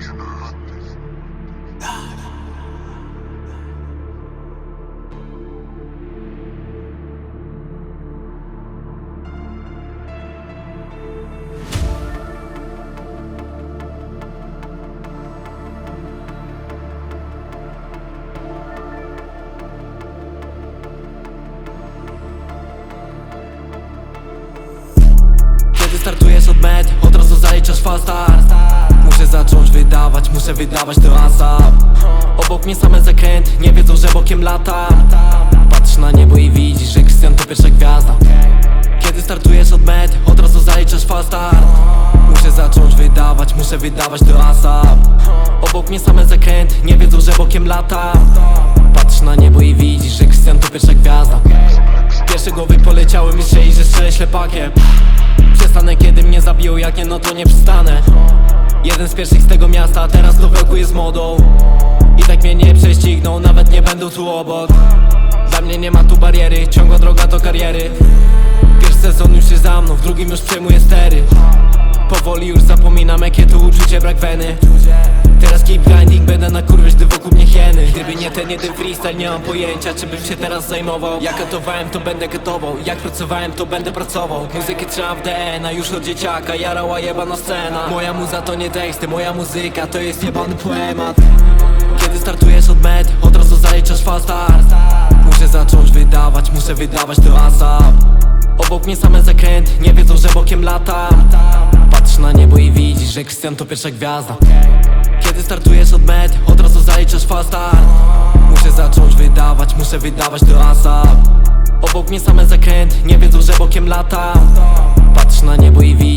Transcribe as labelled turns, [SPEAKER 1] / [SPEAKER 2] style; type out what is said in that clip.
[SPEAKER 1] you know.
[SPEAKER 2] Kiedy startujesz od mety, od razu zaliczasz fast start Muszę zacząć wydawać, muszę wydawać to ASAP Obok mnie same zakręty, nie wiedzą, że bokiem latam. Patrz na niebo i widzisz, że Krystian to pierwsza gwiazda. Kiedy startujesz od mety, od razu zaliczasz fast start. Muszę zacząć wydawać, muszę wydawać to ASAP Obok mnie same zakręty, nie wiedzą, że bokiem latam. Patrz na niebo i widzisz, że Krystian to pierwsza gwiazda. Pierwsze głowy poleciały, myśleli, że strzelę ślepakiem Przestanę kiedy mnie zabiją, jak nie no to nie przestanę Jeden z pierwszych z tego miasta, teraz do wełku jest modą. I tak mnie nie prześcigną, nawet nie będą tu obok. Dla mnie nie ma tu bariery, ciągła droga do kariery. Pierwszy sezon już jest za mną, w drugim już przejmuję stery. Powoli już zapominam jakie to uczucie brak weny. Teraz keep grinding, będę na kurwiesz, ten jeden freestyle, nie mam pojęcia Czy bym się teraz zajmował. Jak katowałem, to będę katował Jak pracowałem, to będę pracował. Muzykę trzeba w DNA, już od dzieciaka. Jarała jebana scena. Moja muza to nie teksty, moja muzyka to jest jebany poemat. Kiedy startujesz od mety, od razu zaliczasz fast start Muszę zacząć wydawać, muszę wydawać to ASAP Obok mnie same zakręty, nie wiedzą, że bokiem latam. Patrz na niebo i widzisz, że Krystian to pierwsza gwiazda. Kiedy startujesz od mety, od razu zaliczasz fast start muszę wydawać to ASAP Obok mnie same zakręty, nie wiedzą, że bokiem latam. Patrz na niebo i widzisz,